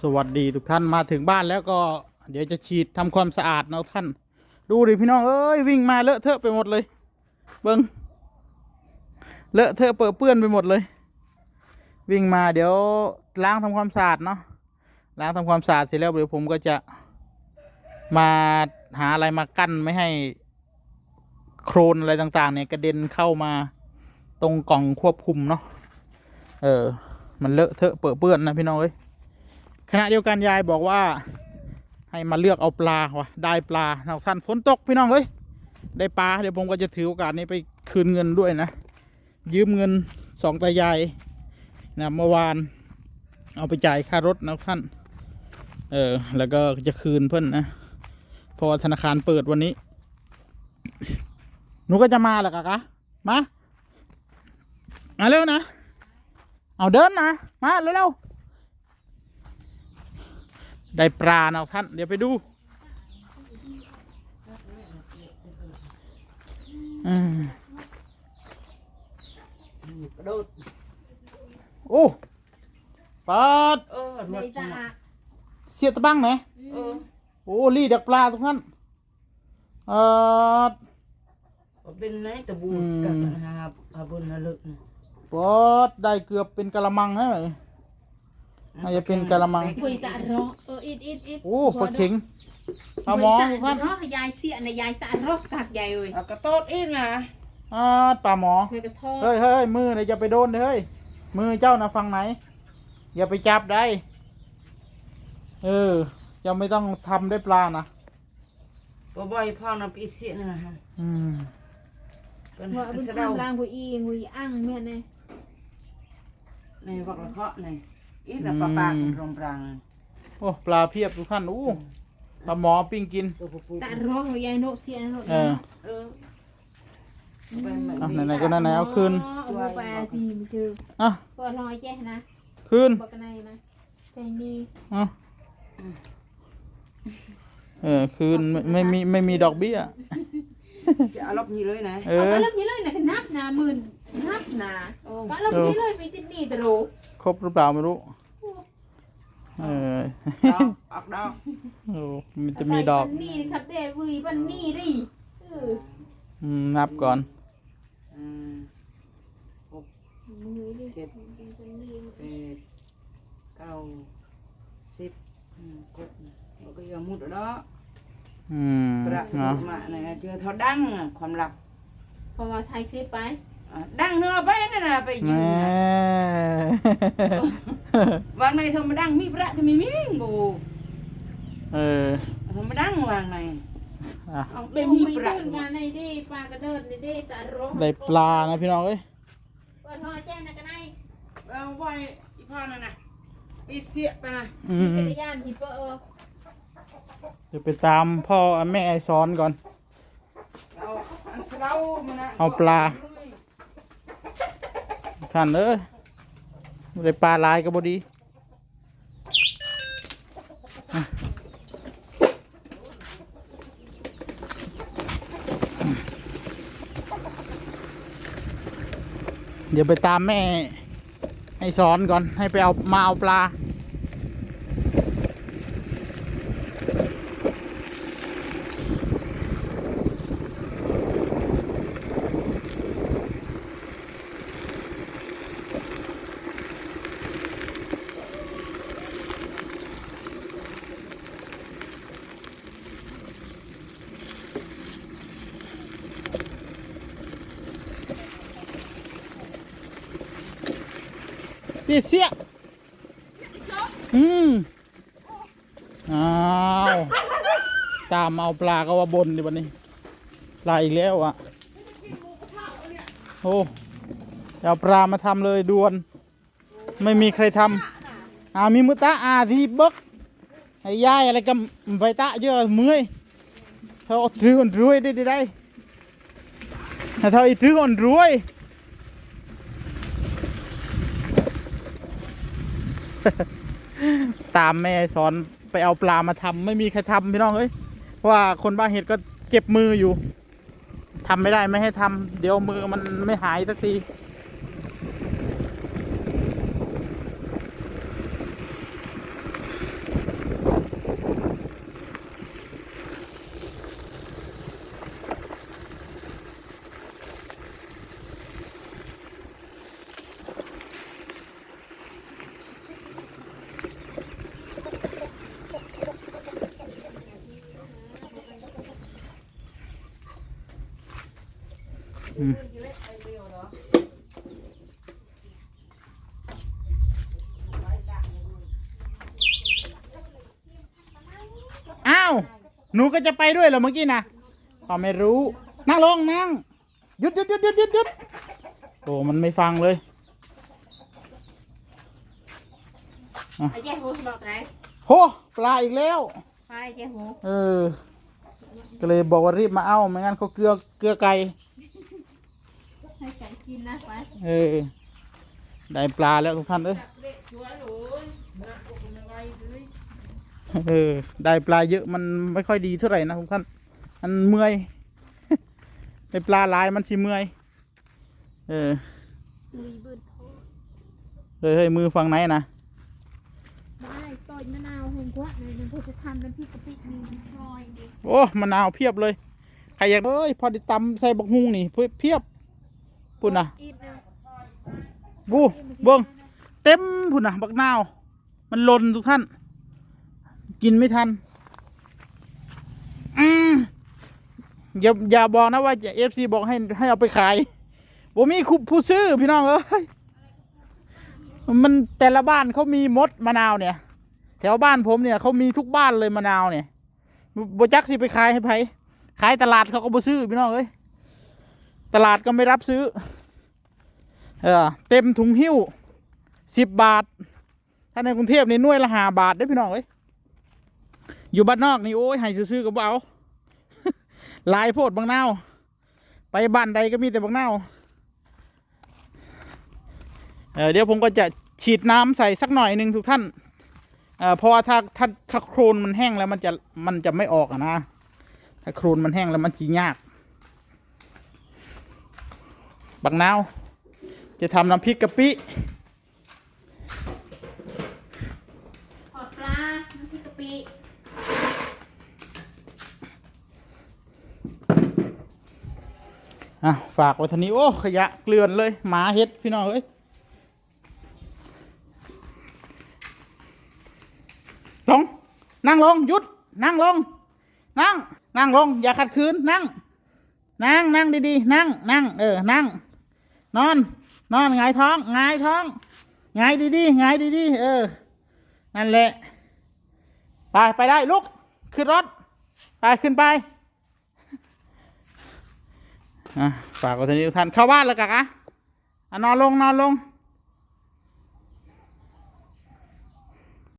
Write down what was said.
สวัสดีทุกท่านมาถึงบ้านแล้วก็เดี๋ยวจะฉีดทำความสะอาดนะท่าน ดูดิพี่น้องเอ้ยวิ่งมาเลอะเทอะไปหมดเลย เบิงเลอะเทอะเปื้อเปื้อนไปหมดเลย วิ่งมาเดี๋ยวล้างทำความสะอาดเนาะล้างทำความสะอาดเสร็จแล้วเดี๋ยวผมก็จะมาหาอะไรมากั้นไม่ให้โครนอะไรต่างๆเนี่ยกระเด็นเข้ามาตรงกล่องควบคุมเนาะเออมันเลอะเทอะเปื้อเปื้อนนะพี่น้องเอ้ย ขณะเดียวกันยายบอกว่า ให้มาเลือกเอาปลาวะได้ปลาเราท่านฝนตกพี่น้องเฮ้ยได้ปลาเดี๋ยวผมก็จะถือโอกาสนี้ไปคืนเงินด้วยนะ ยืมเงินสองตายายนะเมื่อวานเอาไปจ่ายค่ารถนะท่าน เออ แล้วก็จะคืนเพื่อนนะเพอธนาคารเปิดวันนี้ หนูก็จะมาแหละกะกะมามาเร็วนะ เอาเดินนะ มาเร็วๆ ได้ปลาเนาะท่าน เดี๋ยวไปดูอืมกระโดดโอ้ปลาดเออหนวดในตาเสียตะบังไหมเออโอ้รีดักปลาทุกท่านเออเป็นไหนตะบูอืมกับหาหาบนนรกน่ะปลาดได้เกือบเป็นกะละมังนะ อาจจะเป็นกะละมัง คุยตาร้อเอออิดอิดอิดโอ้ปลาเข็งปลาหมอทุกท่านร้อกับยายเสียนะยายตาร้อกักยายเอ้ยเอากระโตดอีกนะอ่าปลาหมอเคยกระทอดเฮ้ยเฮ้ยมือเนี่ยจะไปโดนเด้อเฮ้ย มือเจ้านะฟังไหน อย่าไปจับได้ เออเจะไม่ต้องทำได้ปลานะ บ่บ่อยพ่อนะปีเสียนะฮะอืมเป็นว่าเป็นสะเดาคำล่างกุยอีกุยอั้งแม่เนี่ยในวักละเคาะใน อีน่ะปลาปากรมปรังโอ้ปลาเพียบทุกท่านอู้ปลาหมอปิ้งกิน ตัวปูปูตาร้อของยายโนเสียโนเออเออเป็นแบบเอานี้ไหนๆก็ไหนๆเอาคืนเอาไปทีมันเจออะเปิดรอยแจ้นะคืนบอกกันในนะใจดีเอะเออคืนไม่ไม่มีไม่มีดอกเบี้ย จะเอาลบนี้เลยนะเอเอาอ ไปเลิกนี้เลยนะนับนะหมื่นนับนะโอ้ก็เลิกนี้เลยไปติดหนี้ตะโรครบหรือเปล่าไม่รู้ เออดอกออกดอกโอ้มันจะมีดอกปันนี่ครับเด้วุยปันนี่ดิเอออืมนับก่อนอืมมือดิเจ็ดปันนี่แปดเก้าสิบอืมกดนะเราก็ยังมุดเอาเนาะอืมประเนาะมาเนี่ยเจอเขาดังอะความลับพอมาถ่ายคลิปไปอะ ดังเนื้อไปนั่นน่ะไปยืแม่นน่ะวางในธรรมดังมีพระจะมีมิ่งบูเออธรรมดังวางในอะเอาเต็เต็มมมีมีปพลาระงานในเด้ปลากระเดิดในเด้ตาโรได้ปลานะพี่น้องเอ้ยเปิดหอแจ้งนะกันไอ้เอาไว้อีพ่อนั่นน่ะอีเสียไปนะอืมจักรยานฮิปเปอร์เดี๋ยวไปตามพ่อแม่ไอซ้อนก่อนเอาอันเสลามันนะเอาปลา ท่านเอ้ยได้ปลาลายก็บดีเดี๋ยวไปตามแม่ ให้สอนก่อนให้ไปเอามาเอาปลา เสียอืมอ้าวตามเอาปลาก็ว่าบนดิวันนี้ปลาอีกแล้วอะโอ้เอาปลามาทำเลยด่วน ไม่มีใครทำอามีมุตะอาทีเบิกไอ้ยายอะไรกับไฟตะเยอะเมื่อยเขาอถือคนรวยได้ได้ได้ถ้าเขาอีถือคนรวย ตามแม่สอนไปเอาปลามาทำไม่มีใครทำพี่น้องเอ้ยเพราะว่าคนบ้าเห็ดก็เก็บมืออยู่ทำไม่ได้ไม่ให้ทำเดี๋ยวมือมันไม่หายสักที อืมอ้าว หนูก็จะไปด้วยเหรอเมื่อกี้นะก็ไม่รู้ นั่งลงนั่งหยุดหยุดหยุดหยุดหยุดหยุดโอ้มันไม่ฟังเลยไอ้แจ้หูบอกไหนโหปลาอีกแล้วไปแจ้หูเออ ก็เลยบอกว่ารีบมาเอาไม่งั้นเขาเกลือเกลือไก่ให้ไก่กินนะไปเออ ได้ปลาแล้วทุกท่านเอ้ยเออ ได้ปลาเยอะมันไม่ค่อยดีเท่าไหร่นะทุกท่าน มันเมื่อย ได้ปลาหลายมันสิเมื่อย เออมีเบิดโทษเฮ้ยเฮ้ยมือฝั่งไหนนะได้ต้นมะนาวหงกว่าเลยมันเพื่อจะทำน้ำพริกกะปิมีพลอยดิโอ้มะนาวเพียบเลยใครอยากเอ้ยพอได้ตำใส่บักฮุงนี่เพียบ ปุ่นนะอีกนะบูเบิ้งเต็มพุ่นนะบักนาว มันหล่นทุกท่าน กินไม่ทัน อืมอย่าอย่าบอกนะว่าเอฟซีบอกให้ให้เอาไปขายบ่มีคุผู้ซื้อพี่น้องเอ้ยมันแต่ละบ้านเขามีมดมะนาวเนี่ย แถวบ้านผมเนี่ยเขามีทุกบ้านเลยมะนาวเนี่ยบ่จักสิไปขายให้ไผขายตลาดเขาก็บ่ซื้อพี่น้องเอ้ย ตลาดก็ไม่รับซื้อ เออเต็มถุงหิ้วสิบบาท ถ้าในกรุงเทพนี่น่วยละหาบาทได้พี่น้องเอ้ยอยู่บ้านนอกนี่โอ้ยให้ซื้อๆก็บ่เอาหลายโพดบางเน่าไปบ้านใดก็มีแต่บางเน่าเเดี๋ยวผมก็จะฉีดน้ำใส่สักหน่อยหนึ่งทุกท่านเอเพราะว่าถ้าถ้าถ้าโครนมันแห้งแล้วมันจะมันจะไม่ออกอะนะ ถ้าโครนมันแห้งแล้วมันจียาก บางนาวจะทำน้ำพริกกะปิทอดปลา น้ำพริกกะปิอะฝากไว้เทานี้ โอ้ ขยะเกลื่อนเลย หมาเฮ็ด พี่น้องเอ้ยลง นั่งลง หยุด นั่งลง นั่ง นั่งลง อย่าขัดขืน นั่ง นั่ง นั่งดีๆ นั่ง นั่ง เออ นั่ง นอน นอนงายท้องงายท้องงายดีดีงายดีๆเออ นั่นแหละ ไป ไปได้ลุก ขึ้นรถ ไป ขึ้นไปฝากไว้ทีนี้ทุกท่านเข้าบ้านแล้วกะกะอะนอนลง นอนลง